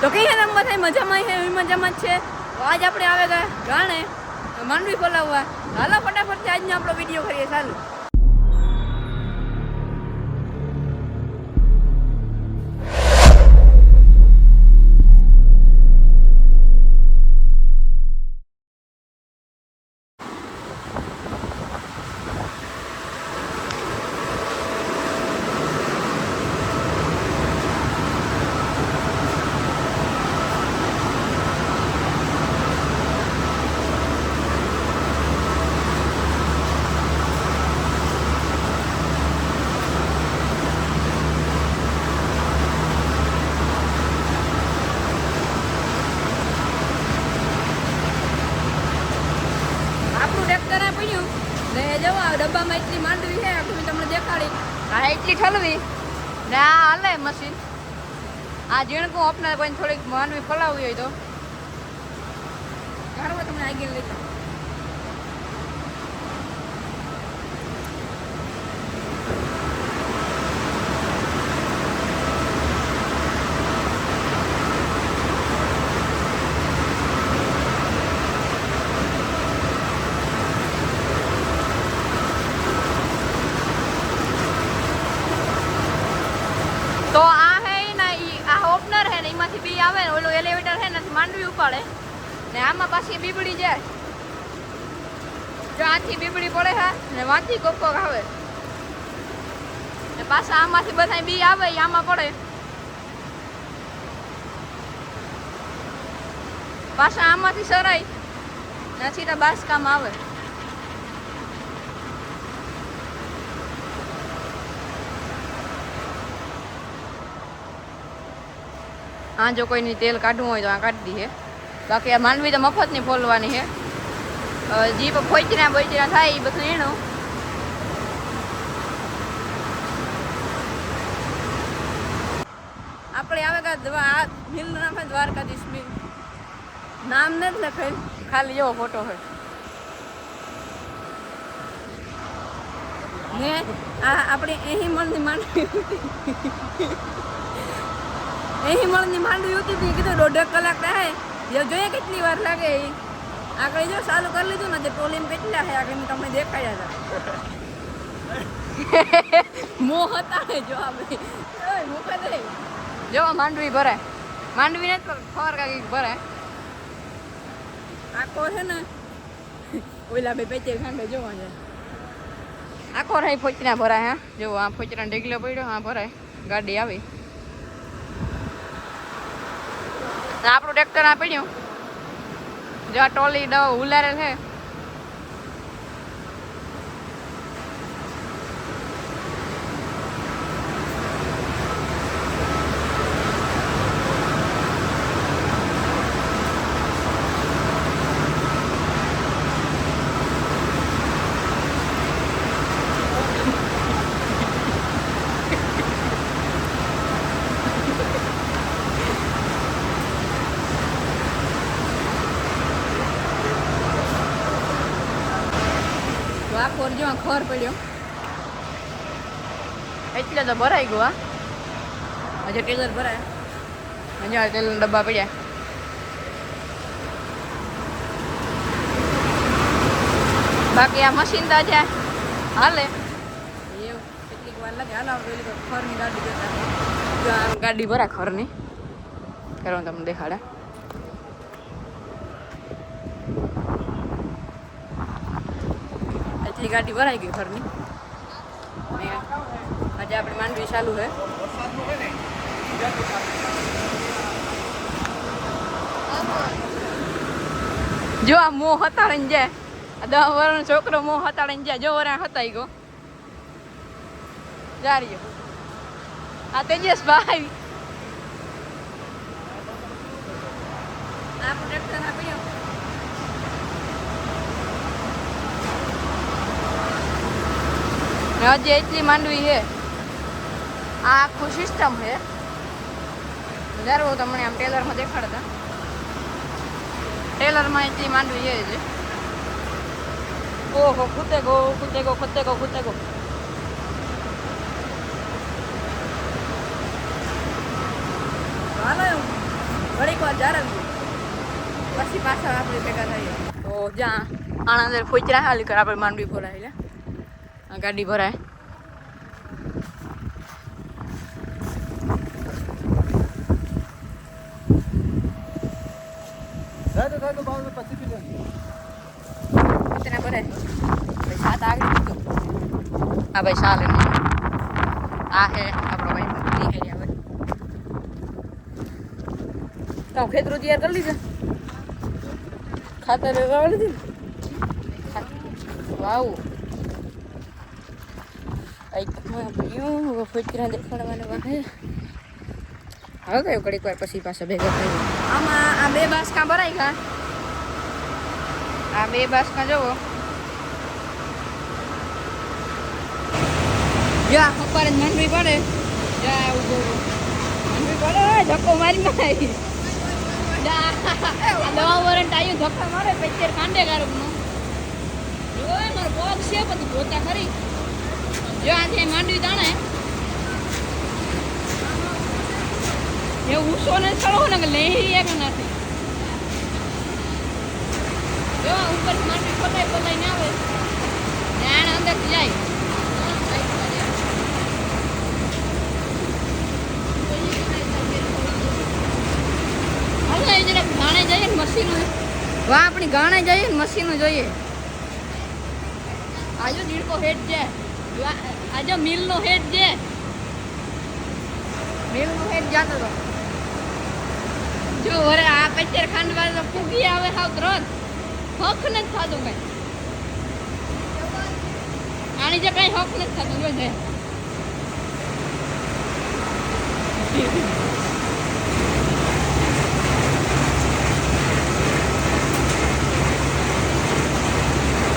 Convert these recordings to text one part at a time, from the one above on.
તો કઈ હેરામ થાય મજામાં છે, એવી મજામાં જ છે? આજ આપણે આવે ગયા ગાણે માંડવી બોલાવવા હાલો, ફટાફટ આજનો આપણો વીડિયો કરીએ, ચાલુ. આ ઝીણકું આપને કોઈ થોડીક માનવી ફલાવવી હોય તો. ઘણું તમને આગળ લઈ જાઓ. તો આ હે ને ઈ આ ઓપનર હે ને એમાંથી બી આવે ને ઓલું એલિવેટર હે ને એનાથી માંડવી ઉપાડે ને આમાં બીબડી જાય. જો આથી બીબડી પડે હા ને વાંથી કોકો કોક આવે. ને પાછા આમાંથી બધા બી આવે આમાં પડે. પાછા આમાંથી સરાય, ને સીધા કામ આવે. આ જો કોઈની તેલ કાઢવું હોય તો આ કાઢી દઈએ બાકી આ માંડવી તો મફતની ફોલવાની છે. અ, જી પણ ફોચના બોચના થાય એ બધું એનું. આપણે આવે કા દવા આ મિલ નામ છે દ્વારકાધીશ મિલ નામ નથી લખેલ ખાલી એવો ફોટો હોય. ને આ આપણે એહી મણની માંડવી એહી મણની માંડવી હતી તી કીધું દોઢેક કલાક થાય જે જોઈએ કેટલી વાર લાગે એ આગળ જો ચાલુ કરી લીધું ને તે પોલીમ કેટલા છે? આગળ મેં તમને દેખાડ્યા હતા મો હતા જો આ મૂકે દે જો માંડવી ભરાય માંડવી નથી પણ ખબર કાંઈક ભરાય આખો છે ને ઓલા બે પેચે ખાંડે જોવા જાય. આખો રહી ફોચના ભરાય હા. જો આ ફોચના ઢેગલો પડ્યો હા ભરાય. ગાડી આવી ને આપણું ટ્રેક્ટર આ પડ્યું. જો ટોલી ડો ઉલારે છે તો આ ખોર પડ્યો. એટલે તો ભરાઈ ગયું આ હજુ ટેલર ભરાય. હજુ આ તેલના ડબ્બા પડ્યા. બાકી આ મશીન તો છે હાલે. એવું? કેટલીક વાર લાગે. હાલ ખરની ગાડી જતા. ગાડી ભરા ખરની. કરો તમને દેખાડે. એટલી ગાડી ભરાઈ ગઈ ઘરની. આજે આપણે માંડવી ચાલુ છે. જો આ મોં હતાડીને જાય. આ દસ વર્ષનો છોકરો મોં હતાડીને જાય. જો વરા હતાઈ ગયો. જારીયો આ તેજસ ભાઈ આ પ્રોડક્ટ આપી ને હજી એટલી માંડવી છે આ આખું સિસ્ટમ છે જ્યારે હું તમને આમ ટેલરમાં દેખાડતા ટેલરમાં એટલી માંડવી છે હજી ઓહો કૂતે ગો કૂતે ગો કૂતે ગો કૂતે ગો હાલો એક વાર જારંગી પછી પાછા આપણે ભેગા થઈએ તો જ્યાં આણા અંદર ખોચરા હાલી કર આપણે માંડવી ભરાય લે આ ગાડી ભરાય જાય તો થાય તો બાર પછી પી લે તેને ભરાય ભાઈ સાત આગળ કીધું હા ભાઈ ચાલે આ હે આપણો ભાઈ ની હે હવે તો ખેતરો તૈયાર કરી લીધા ખાતર વાવ લીધી ને? વાવ આઈ તો ફોચરા દેખાડવાના હવે કયો ઘડીક વાર પછી પાછા ભેગા થઈ આમાં આ બે બાસકા ભરાઈ ગયા. આ બે બાસકા જોવો. જા ઉપર જ મંડવી પડે. જા. મંડવી પડે ધક્કો મારી મારી જા. દવા વરંટ આવ્યું ધક્કા મારે પેચર કાંડે ગારકનો જો મારો બોગ છે, બધું ગોતા ખરી. જો આજે માંડવી તાણે એ ઉસો ને ચડો ને કે લહેરી એક નથી. જો ઉપર માંડવી પલાઈ પલાઈ ને આવે ને અંદર જાય. ગાણે જઈએ ને મશીનું વાહ આપણી ગાણે જઈએ ને મશીનો જોઈએ. આજો દીડકો હેઠ જાય. આજો મિલનો હેડ છે મિલનો હેડ જાતો તો. જો વરે આ પચર ખાંડવા તો ફૂગી આવે હાવ ત્રણ હક નથી થતું કઈ. આની જે કઈ હક નથી થતું જો છે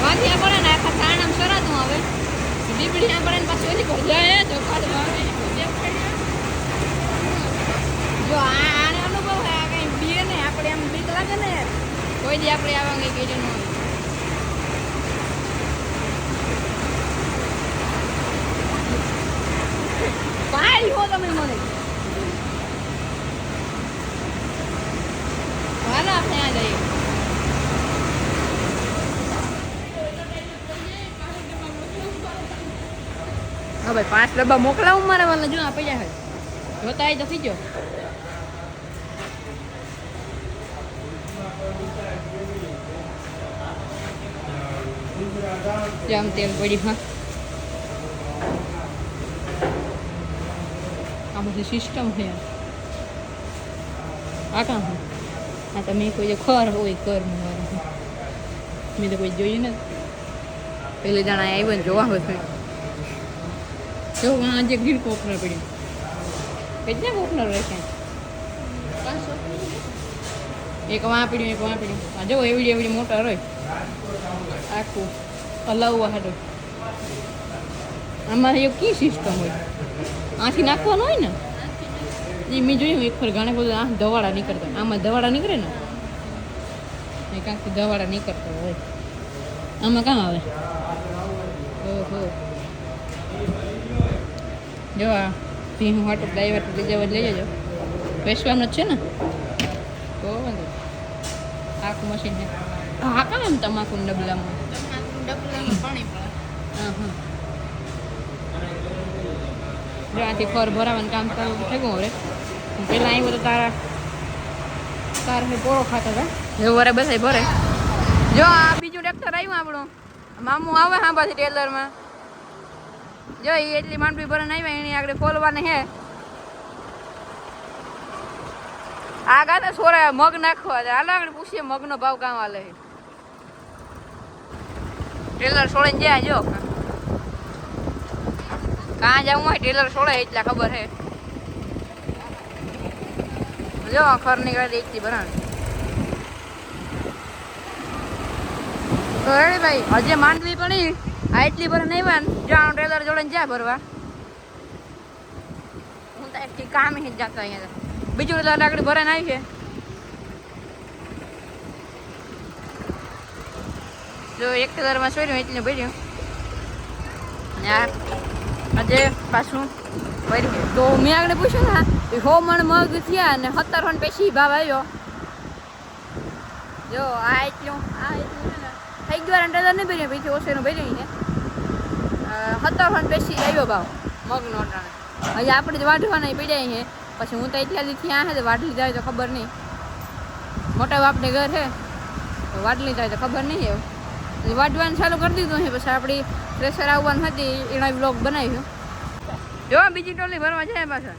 વાંધી આપણે ને આખા તાણામ સરાતું હવે લીબડી આપણે ને એની ઓલી પર જાય તો ખાલી જો આને અનુભવ કઈ બીએ ને આપણે આમ બીક લાગે ને કોઈ દી આપણે આવા કઈ કીધું ન હોય પાડી હો તમે મને હાલો આપણે આ જઈએ હા ભાઈ પાંચ ડબ્બા મોકલાવું મારે વાલા જો આપી જાય જોતા હોય તો કીજો જામ તેલ પડી, હા. આ બધી સિસ્ટમ છે. આ કામ આ તમે કોઈ જે ખર હોય કર મેં તો કોઈ જોયું ને પેલે જણા આવ્યો ને જોવા હોય જો આજે ગીર કોકનર પડ્યું કેટલા કોકનર રહેશે? એક વાં પડ્યું એક વાં પડ્યું આ જો, એવડી એવડી મોટર હોય આખું હલાવવા હાડો આમાં એક કી સિસ્ટમ હોય? આથી નાખવાનું હોય ને? એ મેં જોયું, એક ફર ઘણા બધા આ દવાડા નીકળતા હોય. આમાં દવાડા નીકળે ને? એક આખી દવાડા નીકળતા હોય. આમાં કામ આવે? ઓહો. જો આ સિંહ હાટું ડ્રાઈવર લઈ જવા લઈ જજો. બેસવાનું જ છે ને? તો વાંધો. આખું મશીન છે. હા કામ એમ તમાકુ ડબલામાં? જો આથી ફર ભરાવાનું કામ કરવું થઈ ગયું હવે. પહેલાં અહીં તો તારા તારા પોળો ખાતા હતા. એવું વરે બસાય ભરે. જો આ બીજું ટ્રેક્ટર આવ્યું આપણું. મામું આવે હા પાછી ટેલરમાં જો એટલી માંડવી ભરણ આવ્યા એની આગળ ખોલવાની હે. આ ને સોરા મગ નાખવા હાલો, આગળ પૂછીએ મગનો ભાવ કામ હાલે ટ્રેલર છોડીને જાય, જો. કાં જવું હોય, ટેલર છોડે એટલા ખબર હે. જો ખરની ગાડી એકથી ભરાણી. ભાઈ, હજે માંડવી ઈ આ એટલી ભરે નહીં વાન જાણ ટ્રેલર જોડે જ્યાં ભરવા. હું તો એકથી કામ જ જતા અહીંયા બીજું ટ્રેલર લાકડી ભરાને આવી છે. જો એક ટેલરમાં સોર્યું, એટલું ભર્યું. અને આજે પાછું ભર્યું. તો મેં આગળ પૂછ્યું ને હો મણ મગ થયા અને સત્તર મણ પછી ભાવ આવ્યો. જો આ એટલું આ એટલું થઈ ગયો ટ્રેલર નહીં ભર્યું પછી ઓછેનું ભર્યું છે. સત્તર મણ પછી આવ્યો ભાવ મગનો અટાણે. હજી આપણે જ વાઢવાના પીડ્યા છે. પછી હું તો એટલી ત્યાં તો વાઢલી જાય તો ખબર નહીં. મોટા બાપને ઘર છે, તો જાય તો ખબર નહીં એવું વાઢવાનું ચાલુ કરી દીધું છે, પછી આપણી પ્રેશર આવવાનું હતી, એનો બ્લોગ બનાવ્યો. જો, બીજી ટોલી ભરવા જાય પાછા.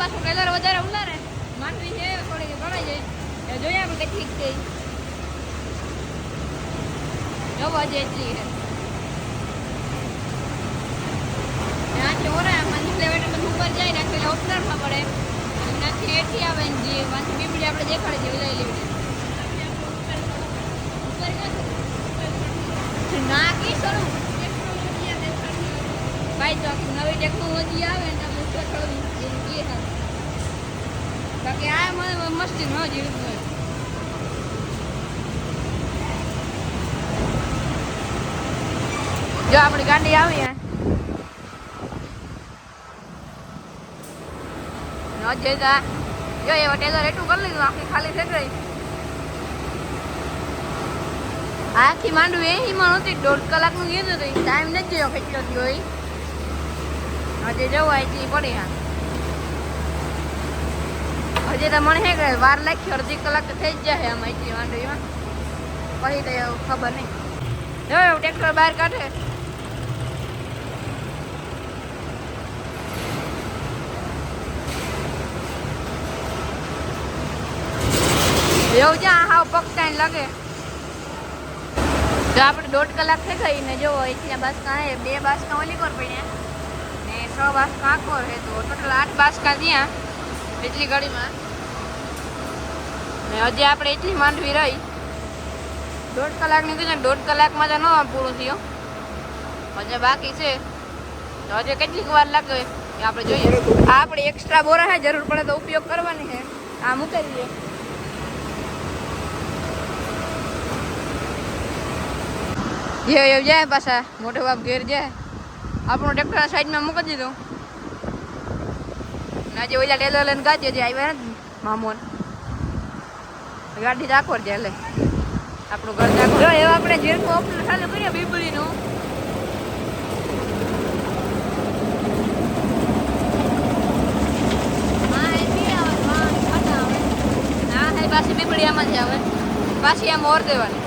પાછું કલર વધારે ઉલારે. માંડવી છે થોડી ભરાઈ જાય જોઈએ આપણે કે ઠીક છે જો આજે એટલી છે ત્યાંથી ઓરા મંદિર લેવેટમાં ઉપર જાય ને પેલા ઓપનરમાં પડે ત્યાંથી એથી આવે ને જે વાંચી બીબડી આપણે દેખાડે છે લઈ લેવી ના કી સરું ભાઈ તો આખી નવી ટેકનોલોજી આવે ને આપણે ઉપર ચડવું એ કે હારું. બાકી આ મને મસ્તી ન જીવતું જો આપણી ગાડી આવી હે. અજય તા જો એ ટેલર એટલું કરી લીધું, આખી ખાલી થઈ ગઈ. આખી માંડવી એહીમાં હતી, દોઢ કલાકનું કીધું હતું ટાઈમ નથી જોયો કેટલો થયો એ હજી જવું અહીંથી પડી હા. હજી તો મને હે વાર લાગી, અડધી કલાક થઈ જ જાય આમ અહીંથી માંડવીમાં. પછી તો એવું ખબર નહીં. જો ટ્રેક્ટર બહાર કાઢે. એવું જ્યાં હાવ પક્ષાઈને લાગે. જો આપણે દોઢ કલાક થઈ ગઈ ને જો એટલા બાસકા હે, બે બાસકા ઓલી કોર પડ્યા. ને છ બાસકા આખો હે, તો ટોટલ આઠ બાસકા ત્યાં એટલી ઘડીમાં ને હજી આપણે એટલી માંડવી રહી. દોઢ કલાકની કીધું ને, દોઢ કલાકમાં તો ન પૂરું થયું. હજી બાકી છે. તો હજી કેટલીક વાર લાગે. એ આપણે જોઈએ. આપણે એક્સ્ટ્રા બોરા હે, જરૂર પડે તો ઉપયોગ કરવાની છે આ મૂકી દઈએ. જે એવું જાય પાછા. મોટો બાપ ઘેર જાય. આપણું ટ્રેક્ટર સાઈડમાં મૂકી દીધું. ને આજે ઓલા ટેલર લઈને ગાજે જે આવ્યા નથી મામોન. ગાડી રાખો છે એટલે આપણું ઘર રાખો. જો એવું આપણે જીરકું ઓપન ચાલુ કરીએ બીબડીનું હા એ બી આવે હા ખાતા આવે. હા એ પાછી બીબડી આમાં જ આવે. પાછી આમ ઓર દેવાની.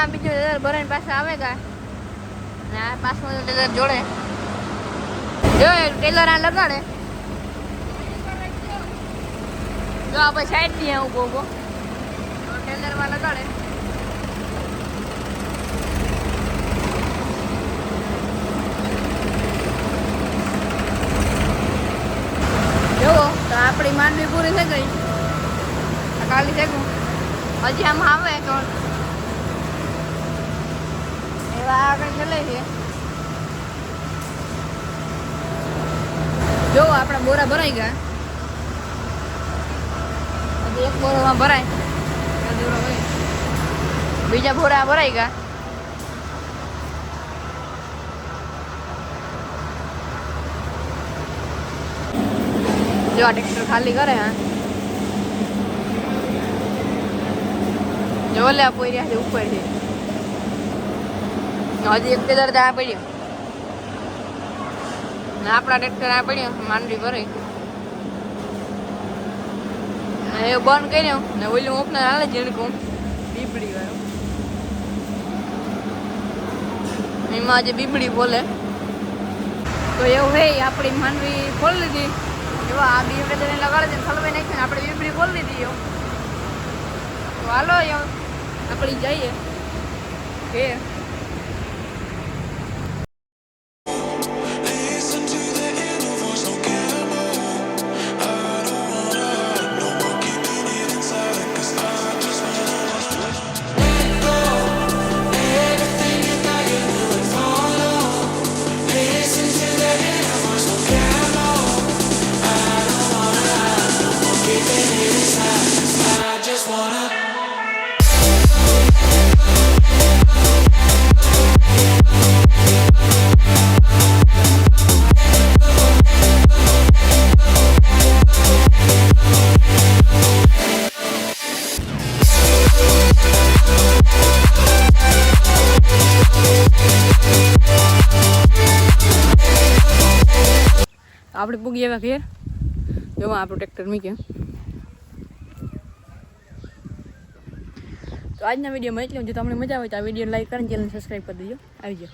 આ બીજું લેદર ભરાઈને પાછા આવે ગા. ને આ પાછું લેદર જોડે. જો, એ ટેલર આ લગાડે. જો આપણે સાઈડથી ઊભો ઊભો ટેલરમાં લગાડે. જોવો તો આપણી માંડવી પૂરી થઈ ગઈ. આ ખાલી થઈ ગયું હજી આમ આવે તો એવા આગળ ચલે છે. જો, આપણા બોરા ભરાઈ ગયા. એક બોરામાં ભરાય. બીજા બોરા ભરાઈ ગયા. જો, આ ટ્રેક્ટર ખાલી કરે, હા. જો લે પોઈ રહ્યા છે ઉપર છે હજી એક કેદાર ત્યાં પડ્યો. ને આપણા ટ્રેક્ટર આ પડ્યો માંડવી ભરાઈ. એ બંધ કર્યો ને ઓલું ઓપનર હાલે ઝીણકું બીબડી વાળું. એમાં આજે બીબડી બોલે. તો એવું હે આપણી માંડવી ખોલી લીધી. એવા આ બીબડી તેને લગાડી દઈને ખલવાઈ નાખી ને આપણે બીબડી ખોલી લીધી એવું તો હાલો એવું આપણે જઈએ. કે આપણે પૂગી આવ્યા ઘેર. જોવા આપણું ટ્રેક્ટર મૂક્યું. તો આજના વિડીયોમાં એટલે જો. તમને મજા આવે તો આ વીડિયો લાઈક કરીને ચેનલ સબસ્ક્રાઈબ કરી દેજો. આવી જાઓ